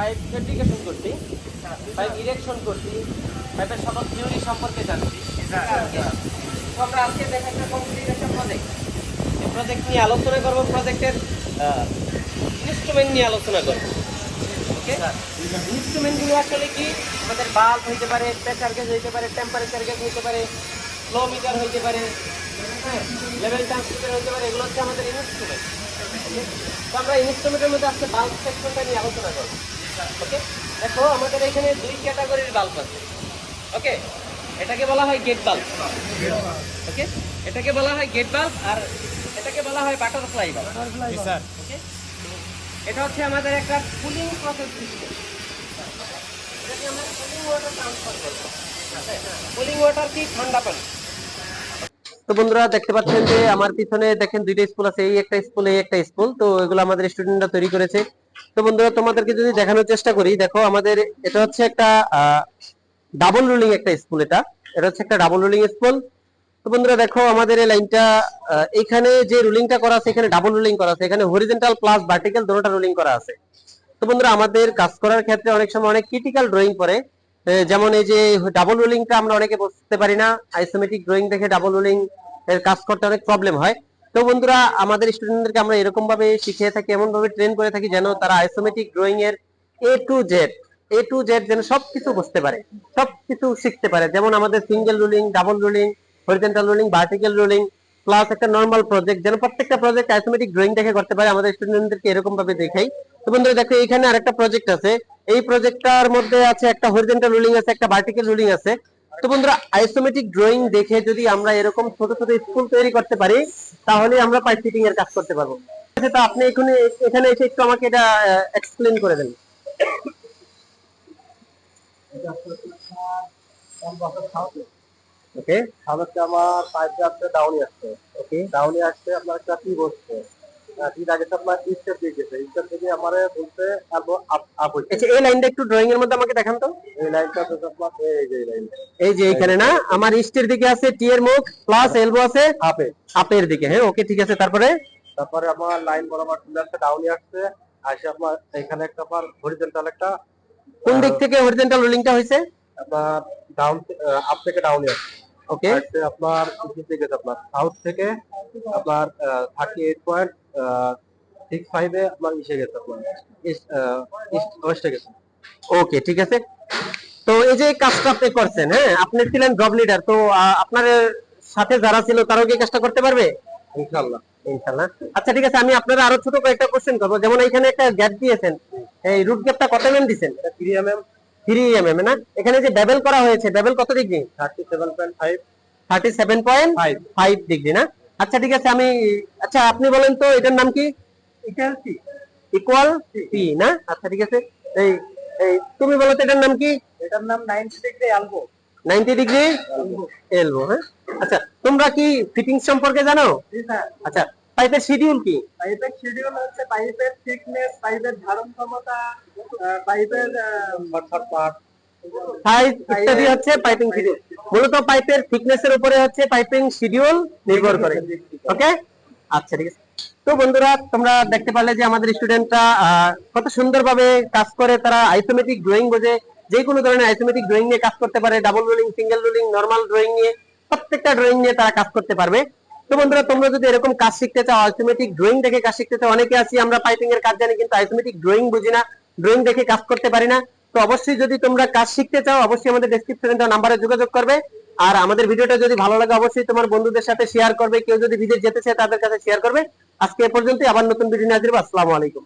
Pipe fabrication করছি pipe erection করছি পাইপের সকল থিওরি সম্পর্কে জানছি। আমরা আজকে দেখাচ্ছি কমপ্লিট প্রজেক্ট প্রজেক্ট নিয়ে আলোচনা করব প্রজেক্টের ইনস্ট্রুমেন্ট নিয়ে আলোচনা করব। ওকে ইনস্ট্রুমেন্টগুলো আসলে কি? আমাদের বাল্ব হইতে পারে প্রেসার গেজ হইতে পারে টেম্পারেচার গেজ হইতে পারে ফ্লো মিটার হইতে পারে হ্যাঁ লেভেল ট্রান্সমিটার হইতে পারে, এগুলো হচ্ছে আমাদের ইনস্ট্রুমেন্ট তো আমরা ইনস্ট্রুমেন্টের মধ্যে আজকে বাল্ব সেকশনটা নিয়ে আলোচনা করব। ওকে দেখো আমাদের এখানে দুই ক্যাটাগরির বাল্ব আছে। ওকে এটাকে বলা হয় গেট বাল্ব ওকে এটাকে বলা হয় গেট বাল্ব আর এটাকে বলা হয় বাটারফ্লাই বাল্ব স্যার ওকে এটা হচ্ছে আমাদের একটা কুলিং প্রসেস সিস্টেম এটাকে আমরা কুলিং ওয়াটার ট্রান্সফার করব কুলিং ওয়াটার কি? ঠান্ডা পানি। তো বন্ধুরা দেখতে পাচ্ছেন যে আমার পিছনে দেখেন দুইটা স্কুল আছে এই একটা স্কুল এই একটা স্কুল তো এগুলো আমাদের স্টুডেন্টরা তৈরি করেছে। তো বন্ধুরা, তোমাদেরকে যদি দেখানোর চেষ্টা করি, দেখো আমাদের এটা হচ্ছে একটা ডাবল রুলিং একটা স্কুল এটা। এটা হচ্ছে একটা ডাবল রুলিং স্কুল তো বন্ধুরা, দেখো আমাদের এই লাইনটা এখানে যে রুলিংটা করা আছে, এখানে ডাবল রুলিং করা আছে। এখানে হরিজেন্টাল প্লাস ভার্টিক্যাল দুটোটা রুলিং করা আছে। তো বন্ধুরা, আমাদের কাজ করার ক্ষেত্রে অনেক সময় অনেক ক্রিটিক্যাল ড্রয়িং পরে যেমন এই যে ডাবল রুলিংটা আমরা অনেকে বুঝতে পারি না। আইসোমেটিক ড্রয়িং দেখে ডাবল রুলিং এর কাজ করতে অনেক প্রবলেম হয়। তো বন্ধুরা, আমাদের স্টুডেন্টদেরকে আমরা এরকম ভাবে শিখিয়ে থাকি এমন ভাবে ট্রেন করে থাকি যেন তারা আইসোমেটিক ড্রয়িং এর A to Z A to Z যেন সবকিছু বুঝতে পারে, সবকিছু শিখতে পারে। যেমন আমাদের single ruling double ruling horizontal ruling vertical ruling plus একটা নর্মাল প্রজেক্ট যেন প্রত্যেকটা প্রজেক্ট আইসোমেটিক ড্রয়িং দেখে করতে পারে, আমাদের স্টুডেন্টদেরকে এরকম ভাবে দেখাই। তো বন্ধুরা, দেখো, এখানে আরেকটা প্রজেক্ট আছে। এই প্রজেক্টটার মধ্যে আছে একটা হরিজেন্টাল রুলিং আছে, একটা ভার্টিক্যাল রুলিং আছে। তো বন্ধুরা আইসোমেটিক ড্রয়িং দেখে যদি আমরা এরকম ছোট ছোট স্কুল তৈরি করতে পারি তাহলে আমরা পাইপ ফিটিং এর কাজ করতে পারব। আচ্ছা, তো আপনি এখানে এখানে এসে একটু আমাকে এটা এক্সপ্লেন করে দেন। ওকে তাহলে আমার পাইপ যাচ্ছে ডাউনি আসছে ওকে ডাউনি আসছে আপনার টি বসছে দিয়ে গেছে। থেকে আমার বলতে আপ আচ্ছা এই লাইনটা একটু ড্রয়িং এর মধ্যে আমাকে দেখান তো। এই লাইনটা তো আপনার এই যে লাইন এই যে এখানে না আমার ইস্টের দিকে আছে টি এর মুখ প্লাস এলবো আছে আপে আপের দিকে হ্যাঁ ওকে ঠিক আছে তারপরে? তারপরে আমার লাইন বরাবর আসছে আসছে। আসে আপনার এখানে একটা আপনার হরিজেন্টাল একটা কোন দিক থেকে হরিজেন্টাল রোলিংটা হয়েছে? আপনার ডাউন আপ থেকে ডাউনি আসছে। ওকে আপনার আপনার সাউথ থেকে আপনার থার্টি এইট পয়েন্ট সিক্স ফাইভে আপনার ইসে গেছে ওয়েস্টে গেছে। ওকে ঠিক আছে? তো এই যে কাজটা আপনি করছেন হ্যাঁ? আপনি ছিলেন জব লিডার তো আপনার সাথে যারা ছিল তারাও কি কাজটা করতে পারবে? ইনশাআল্লাহ। আচ্ছা ঠিক আছে আমি আপনারা আরও ছোট কয়েকটা কোশ্চেন করব। যেমন এখানে একটা গ্যাপ দিয়েছেন এই রুট গ্যাপটা কত এমএম দিয়েছেন? Three M M three MM না? এখানে যে বেবেল করা হয়েছে বেবেল কত degree thirty seven point five thirty seven point five five degree না? আচ্ছা ঠিক আছে আমি আচ্ছা আপনি বলেন তো এটার নাম কি? ইকুয়াল সি ইকুয়াল পি না? আচ্ছা ঠিক আছে। এই এই তুমি বলো তো এটার নাম কি? এটার নাম ninety degree elbow. Ninety degree elbow হ্যাঁ? আচ্ছা তোমরা কি ফিটিং সম্পর্কে জানো? জি স্যার। আচ্ছা পাইপের শিডিউল কি? পাইপের শিডিউল হচ্ছে পাইপের থিকনেস পাইপের ধারণ ক্ষমতা পাইপের সাইজ ইত্যাদি হচ্ছে পাইপিং শিডিউল মূলত পাইপের থিকনেস এর উপরে হচ্ছে পাইপিং শিডিউল নির্ভর করে। ওকে? আচ্ছা ঠিক আছে। তো বন্ধুরা, তোমরা দেখতে পারলে যে আমাদের স্টুডেন্টরা কত সুন্দরভাবে কাজ করে। তারা আইসোমেটিক ড্রয়িং বোঝে। যে কোনো ধরনের আইসোমেটিক ড্রয়িং নিয়ে কাজ করতে পারে। Double ruling single ruling normal drawing নিয়ে প্রত্যেকটা ড্রয়িং নিয়ে তারা কাজ করতে পারবে। তো বন্ধুরা, তোমরা যদি এরকম কাজ শিখতে চাও আইসোমেটিক ড্রয়িং দেখে কাজ শিখতে চাও, অনেকে আছি, আমরা পাইপিং এর কাজ জানি, কিন্তু আইসোমেটিক ড্রয়িং বুঝি না। ড্রয়িং দেখে কাজ করতে পারি না। তো অবশ্যই যদি তোমরা কাজ শিখতে চাও, অবশ্যই আমাদের ডেসক্রিপশনে দেওয়া নাম্বারে যোগাযোগ করবে। আর আমাদের ভিডিওটা যদি ভালো লাগে, অবশ্যই তোমার বন্ধুদের সাথে শেয়ার করবে। কেউ যদি বিদেশ যেতে চায়, তাদের কাছে শেয়ার করবে। আজকে এ পর্যন্তই, আবার নতুন ভিডিও নিয়ে আসব আসসালামু আলাইকুম।